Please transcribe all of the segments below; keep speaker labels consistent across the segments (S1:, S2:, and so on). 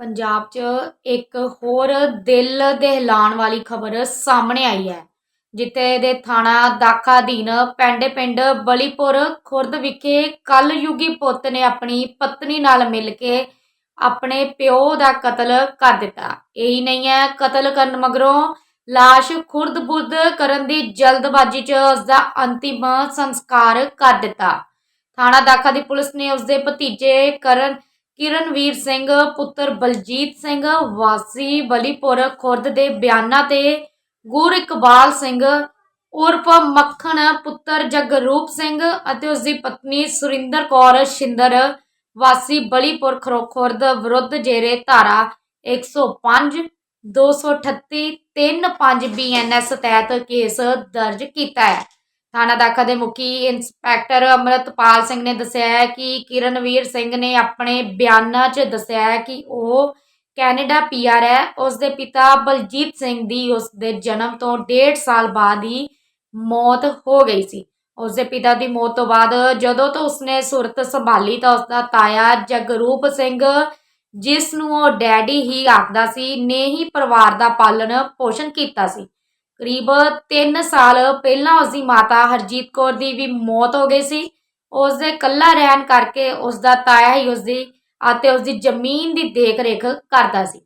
S1: ਪੰਜਾਬ 'ਚ ਇੱਕ ਹੋਰ ਦਿਲ ਦਹਿਲਾਣ ਵਾਲੀ ਖਬਰ ਸਾਹਮਣੇ ਆਈ ਹੈ, ਜਿੱਥੇ ਦੇ ਥਾਣਾ ਦਾਖਾ ਅਧੀਨ ਪੈਂਡੇ, ਪਿੰਡ ਬਲੀਪੁਰ ਖੁਰਦ ਵਿਖੇ ਕਲਯੁਗੀ ਪੁੱਤ ਨੇ ਆਪਣੀ ਪਤਨੀ ਨਾਲ ਮਿਲ ਕੇ ਆਪਣੇ ਪਿਓ ਦਾ ਕਤਲ ਕਰ ਦਿੱਤਾ। ਇਹੀ ਨਹੀਂ ਹੈ, ਕਤਲ ਕਰਨ ਮਗਰੋਂ ਲਾਸ਼ ਖੁਰਦ-ਬੁਰਦ ਕਰਨ ਦੀ ਜਲਦਬਾਜ਼ੀ 'ਚ ਉਸ ਦਾ ਅੰਤਿਮ ਸੰਸਕਾਰ ਕਰ ਦਿੱਤਾ। ਥਾਣਾ ਦਾਖਾ ਦੀ ਪੁਲਿਸ ਨੇ ਉਸ ਦੇ ਭਤੀਜੇ ਕਰਨ ਕਿਰਨਵੀਰ ਸਿੰਘ, ਪੁੱਤਰ ਬਲਜੀਤ ਸਿੰਘ, ਵਾਸੀ ਬਲੀਪੁਰ ਖੁਰਦ ਦੇ ਬਿਆਨਾਂ ਤੇ ਗੁਰ ਇਕਬਾਲ ਸਿੰਘ, ਉਰਫ ਮੱਖਣ ਪੁੱਤਰ ਜਗਰੂਪ ਸਿੰਘ ਅਤੇ ਉਸ ਦੀ ਪਤਨੀ ਸੁਰਿੰਦਰ ਕੌਰ ਸ਼ਿੰਦਰ, ਵਾਸੀ ਬਲੀਪੁਰ ਖਰੋ ਖੁਰਦ ਵਿਰੁੱਧ ਜੇਰੇ ਧਾਰਾ 105 238 35 ਬੀਐਨਐਸ ਤਹਿਤ ਕੇਸ ਦਰਜ ਕੀਤਾ ਹੈ। ਥਾਣਾ ਦਾਖਾ ਦੇ ਮੁਖੀ ਇੰਸਪੈਕਟਰ ਅਮਰਤਪਾਲ ਸਿੰਘ ਨੇ ਦੱਸਿਆ ਹੈ ਕਿ ਕਿਰਨਵੀਰ ਸਿੰਘ ਨੇ ਆਪਣੇ ਬਿਆਨਾਂ 'ਚ ਦੱਸਿਆ ਹੈ ਕਿ ਉਹ ਕੈਨੇਡਾ ਪੀਆਰ ਹੈ। ਉਸ ਦੇ ਪਿਤਾ ਬਲਜੀਤ ਸਿੰਘ ਦੀ ਉਸ ਦੇ ਜਨਮ ਤੋਂ 1.5 ਸਾਲ ਬਾਅਦ ਹੀ ਮੌਤ ਹੋ ਗਈ ਸੀ। ਉਸ ਦੇ ਪਿਤਾ ਦੀ ਮੌਤ ਤੋਂ ਬਾਅਦ ਜਦੋਂ ਤੋਂ ਉਸਨੇ ਸੁਰਤ ਸੰਭਾਲੀ ਤਾਂ ਉਸਦਾ ਤਾਇਆ ਜਗਰੂਪ ਸਿੰਘ, ਜਿਸ ਨੂੰ ਉਹ ਡੈਡੀ ਹੀ ਆਖਦਾ ਸੀ, ਨੇ ਹੀ ਪਰਿਵਾਰ ਦਾ ਪਾਲਣ ਪੋਸ਼ਣ ਕੀਤਾ ਸੀ। ਕਰੀਬ 3 ਸਾਲ ਪਹਿਲਾਂ ਉਸ ਦੀ ਮਾਤਾ ਹਰਜੀਤ ਕੌਰ ਦੀ ਵੀ ਮੌਤ ਹੋ ਗਈ ਸੀ। ਉਸ ਦੇ ਇਕੱਲਾ ਰਹਿਣ ਕਰਕੇ ਉਸ ਦਾ ਤਾਇਆ ਹੀ ਉਸ ਦੀ ਅਤੇ ਉਸ ਦੀ ਜ਼ਮੀਨ ਦੀ ਦੇਖ-ਰੇਖ ਕਰਦਾ ਸੀ।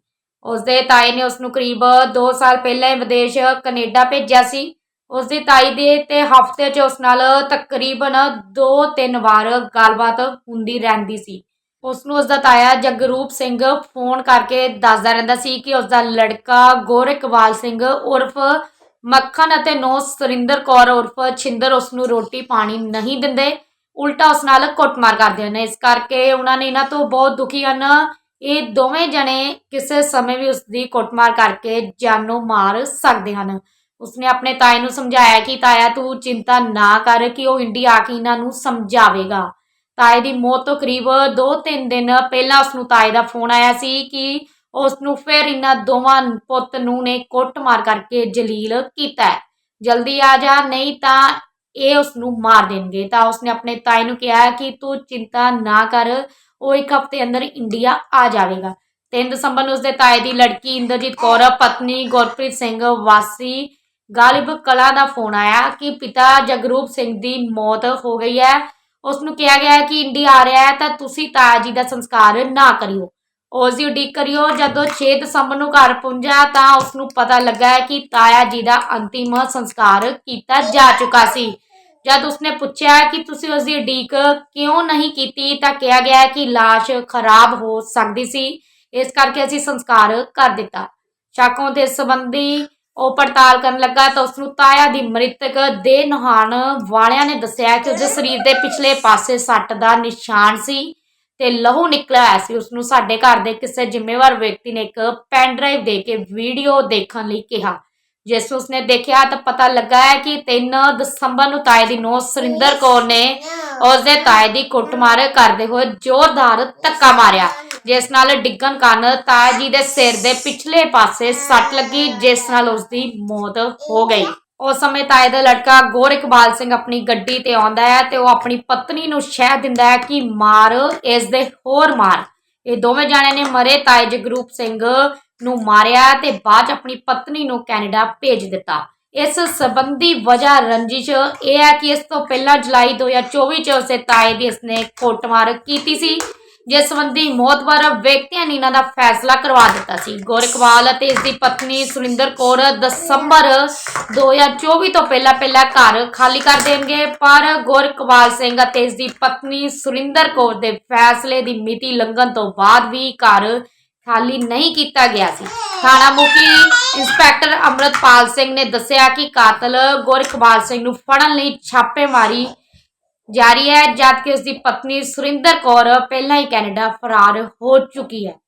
S1: ਉਸ ਦੇ ਤਾਏ ਨੇ ਉਸ ਨੂੰ ਕਰੀਬ 2 ਸਾਲ ਪਹਿਲਾਂ ਹੀ ਵਿਦੇਸ਼ ਕੈਨੇਡਾ ਭੇਜਿਆ ਸੀ। ਉਸ ਦੀ ਤਾਈ ਦੇ ਤੇ ਹਫ਼ਤੇ 'ਚ ਉਸ ਨਾਲ ਤਕਰੀਬਨ 2-3 ਵਾਰ ਗੱਲਬਾਤ ਹੁੰਦੀ ਰਹਿੰਦੀ ਸੀ। ਉਸ ਨੂੰ ਉਸ ਦਾ ਤਾਇਆ ਜਗਰੂਪ ਸਿੰਘ ਫੋਨ ਕਰਕੇ ਦੱਸਦਾ ਰਹਿੰਦਾ ਸੀ ਕਿ ਉਸ ਦਾ ਲੜਕਾ ਗੋਰਕਵਾਲ ਸਿੰਘ ਉਰਫ ਮੱਖਣ ਅਤੇ ਨੋ ਸੁਰਿੰਦਰ ਕੌਰ ਉਰਫ ਛਿੰਦਰ ਉਸ ਨੂੰ ਰੋਟੀ ਪਾਣੀ ਨਹੀਂ ਦਿੰਦੇ, ਉਲਟਾ ਉਸ ਨਾਲ ਕੁੱਟਮਾਰ ਕਰਦੇ ਹਨ ਇਸ ਕਰਕੇ ਉਹਨਾਂ ਨੇ ਇਹਨਾਂ ਤੋਂ ਬਹੁਤ ਦੁਖੀ ਹਨ। ਇਹ ਦੋਵੇਂ ਜਣੇ ਕਿਸੇ ਸਮੇਂ ਵੀ ਉਸ ਦੀ ਕੁੱਟਮਾਰ ਕਰਕੇ ਜਾਨੋਂ ਮਾਰ ਸਕਦੇ ਹਨ। ਉਸਨੇ ਆਪਣੇ ਤਾਏ ਨੂੰ ਸਮਝਾਇਆ ਕਿ, ਤਾਇਆ, ਤੂੰ ਚਿੰਤਾ ਨਾ ਕਰ ਕਿ ਉਹ ਇੰਡੀਆ ਆ ਕੇ ਇਹਨਾਂ ਨੂੰ ਸਮਝਾਵੇਗਾ। ਤਾਏ ਦੀ ਮੌਤ ਤੋਂ ਕਰੀਬ 2-3 ਦਿਨ ਪਹਿਲਾਂ ਉਸ ਨੂੰ ਤਾਏ ਦਾ ਫੋਨ ਆਇਆ ਸੀ ਕਿ ਉਸ ਨੂੰ ਫਿਰ ਇਹਨਾਂ ਦੋਵਾਂ ਪੁੱਤ ਨੂੰ ਨੇ ਕੁੱਟਮਾਰ ਕਰਕੇ ਜਲੀਲ ਕੀਤਾ ਹੈ। ਜਲਦੀ ਆ ਜਾ, ਨਹੀਂ ਤਾਂ ਇਹ ਉਸ ਨੂੰ ਮਾਰ ਦੇਣਗੇ। ਤਾਂ ਉਸਨੇ ਆਪਣੇ ਤਾਏ ਨੂੰ ਕਿਹਾ ਕਿ ਤੂੰ ਚਿੰਤਾ ਨਾ ਕਰ, ਉਹ ਇੱਕ ਹਫ਼ਤੇ ਅੰਦਰ ਇੰਡੀਆ ਆ ਜਾਵੇਗਾ। 3 ਦਸੰਬਰ ਨੂੰ ਉਸਦੇ ਤਾਏ ਦੀ ਲੜਕੀ ਇੰਦਰਜੀਤ ਕੌਰ, ਪਤਨੀ ਗੁਰਪ੍ਰੀਤ ਸਿੰਘ, ਵਾਸੀ ਗਾਲਿਬ ਕਲਾ ਦਾ ਫੋਨ ਆਇਆ ਕਿ ਪਿਤਾ ਜਗਰੂਪ ਸਿੰਘ ਦੀ ਮੌਤ ਹੋ ਗਈ ਹੈ। ਉਸ ਨੂੰ ਕਿਹਾ ਗਿਆ ਹੈ ਕਿ ਇੰਡੀਆ ਆ ਰਿਹਾ ਹੈ, ਤਾਂ ਤੁਸੀਂ ਤਾਇਆ ਜੀ ਦਾ ਸੰਸਕਾਰ ਨਾ ਕਰਿਓ। ਉਸ ਦੀ ਉਡੀਕ ਕਰਿਓ, ਜਦੋਂ 6 ਦਸੰਬਰ ਨੂੰ ਘਰ ਪਹੁੰਚਿਆ ਤਾਂ ਉਸ ਨੂੰ ਪਤਾ ਲੱਗਾ ਕਿ ਤਾਇਆ ਜੀ ਦਾ ਅੰਤਿਮ ਸੰਸਕਾਰ ਕੀਤਾ ਜਾ ਚੁੱਕਾ ਸੀ। ਜਦ ਉਸਨੇ ਪੁੱਛਿਆ ਕਿ ਤੁਸੀਂ ਉਸ ਦੀ ਉਡੀਕ ਕਿਉਂ ਨਹੀਂ ਕੀਤੀ, ਤਾਂ ਕਿਹਾ ਗਿਆ ਕਿ লাশ ਖਰਾਬ ਹੋ ਸਕਦੀ ਸੀ। ਇਸ ਕਰਕੇ ਅਸੀਂ ਸੰਸਕਾਰ ਕਰ ਦਿੱਤਾ। ਸ਼ਾਕੋਂ ਦੇ ਸੰਬੰਧੀ ਉਹ ਪੜਤਾਲ ਕਰਨ ਲੱਗਾ ਤਾਂ ਉਸ ਨੂੰ ਤਾਇਆ ਦੀ ਮ੍ਰਿਤਕ ਦੇ ਨਹਾਣ ਵਾਲਿਆਂ ਨੇ ਦੱਸਿਆ ਕਿ ਉਸਦੇ ਸਰੀਰ ਦੇ ਪਿਛਲੇ ਪਾਸੇ ਸੱਟ ਦਾ ਨਿਸ਼ਾਨ ਸੀ। ਤੇ ਲਹੂ ਨਿਕਲਿਆ ਹੋਇਆ ਸੀ ਉਸ ਨੂੰ ਸਾਡੇ ਘਰ ਦੇ ਕਿਸੇ ਜ਼ਿੰਮੇਵਾਰ ਵਿਅਕਤੀ ਨੇ ਇੱਕ ਪੈਨ ਡਰਾਈਵ ਦੇ ਕੇ ਵੀਡੀਓ ਦੇਖਣ ਲਈ ਕਿਹਾ। ਜਿਸ ਨੂੰ ਉਸਨੇ ਦੇਖਿਆ ਤਾਂ ਪਤਾ ਲੱਗਾ ਹੈ ਕਿ 3 ਦਸੰਬਰ ਨੂੰ ਤਾਏ ਦੀ ਨੌ ਸੁਰਿੰਦਰ ਕੌਰ ਨੇ ਉਸ ਦੇ ਤਾਏ ਦੀ ਕੁੱਟਮਾਰ ਕਰਦੇ ਹੋਏ ਜ਼ੋਰਦਾਰ ਧੱਕਾ ਮਾਰਿਆ। ਜਿਸ ਨਾਲ ਡਿੱਗਣ ਕਾਰਨ ਤਾਇਆ ਜੀ ਦੇ ਸਿਰ ਦੇ ਪਿਛਲੇ ਪਾਸੇ ਸੱਟ ਲੱਗੀ, ਜਿਸ ਨਾਲ ਉਸ ਦੀ ਮੌਤ ਹੋ ਗਈ। ਉਸ ਸਮੇਂ ਤਾਏ ਦਾ ਲੜਕਾ ਗੋਰ ਇਕਬਾਲ ਸਿੰਘ ਆਪਣੀ ਗੱਡੀ ਤੇ ਆਉਂਦਾ ਹੈ ਤੇ ਉਹ ਆਪਣੀ ਪਤਨੀ ਨੂੰ ਸ਼ਹਿ ਦਿੰਦਾ ਹੈ ਕਿ ਮਾਰ, ਇਸ ਦੇ ਹੋਰ ਮਾਰ। ਇਹ ਦੋਵੇਂ ਜਾਣੇ ਨੇ ਮਰੇ ਤਾਏ ਜਗਰੂਪ ਸਿੰਘ ਨੂੰ ਮਾਰਿਆ ਤੇ ਬਾਅਦ 'ਚ ਆਪਣੀ ਪਤਨੀ ਨੂੰ ਕੈਨੇਡਾ ਭੇਜ ਦਿੱਤਾ। ਇਸ ਸੰਬੰਧੀ ਵਜ੍ਹਾ ਰੰਜਿਸ਼ ਇਹ ਹੈ ਕਿ ਇਸ ਤੋਂ ਪਹਿਲਾਂ ਜੁਲਾਈ 2024 ਚ ਉਸੇ ਤਾਏ ਦੀ ਇਸਨੇ ਕੁੱਟਮਾਰ ਕੀਤੀ ਸੀ। ਜਿਸ ਸੰਬੰਧੀ ਮੌਤਬਰ ਵਿਅਕਤੀਆਂ ਨੇ ਇਹਨਾਂ ਦਾ ਫੈਸਲਾ ਕਰਵਾ ਦਿੱਤਾ ਸੀ। ਗੋਰਕਵਾਲ ਅਤੇ ਇਸ ਦੀ ਪਤਨੀ ਸੁਰਿੰਦਰ ਕੌਰ ਦਸੰਬਰ 2024 ਤੋਂ ਪਹਿਲਾਂ ਪਹਿਲਾਂ ਘਰ ਖਾਲੀ ਕਰ ਦੇਣਗੇ, ਪਰ ਗੋਰਕਵਾਲ ਸਿੰਘ ਅਤੇ ਇਸ ਦੀ ਪਤਨੀ ਸੁਰਿੰਦਰ ਕੌਰ ਦੇ ਫੈਸਲੇ ਦੀ ਮਿਤੀ ਲੰਘਣ ਤੋਂ ਬਾਅਦ ਵੀ ਘਰ ਖਾਲੀ ਨਹੀਂ ਕੀਤਾ ਗਿਆ ਸੀ। ਥਾਣਾ ਮੁਖੀ ਇੰਸਪੈਕਟਰ ਅਮਰਤਪਾਲ ਸਿੰਘ ਨੇ ਦੱਸਿਆ ਕਿ ਕਾਤਲ ਗੋਰਖਵਾਲ ਸਿੰਘ ਨੂੰ ਫੜਨ ਲਈ ਛਾਪੇਮਾਰੀ ਜਾਰੀ ਹੈ, ਜਦਕਿ ਉਸ ਦੀ ਪਤਨੀ ਸੁਰਿੰਦਰ ਕੌਰ ਪਹਿਲਾਂ ਹੀ ਕੈਨੇਡਾ ਫਰਾਰ ਹੋ ਚੁੱਕੀ ਹੈ।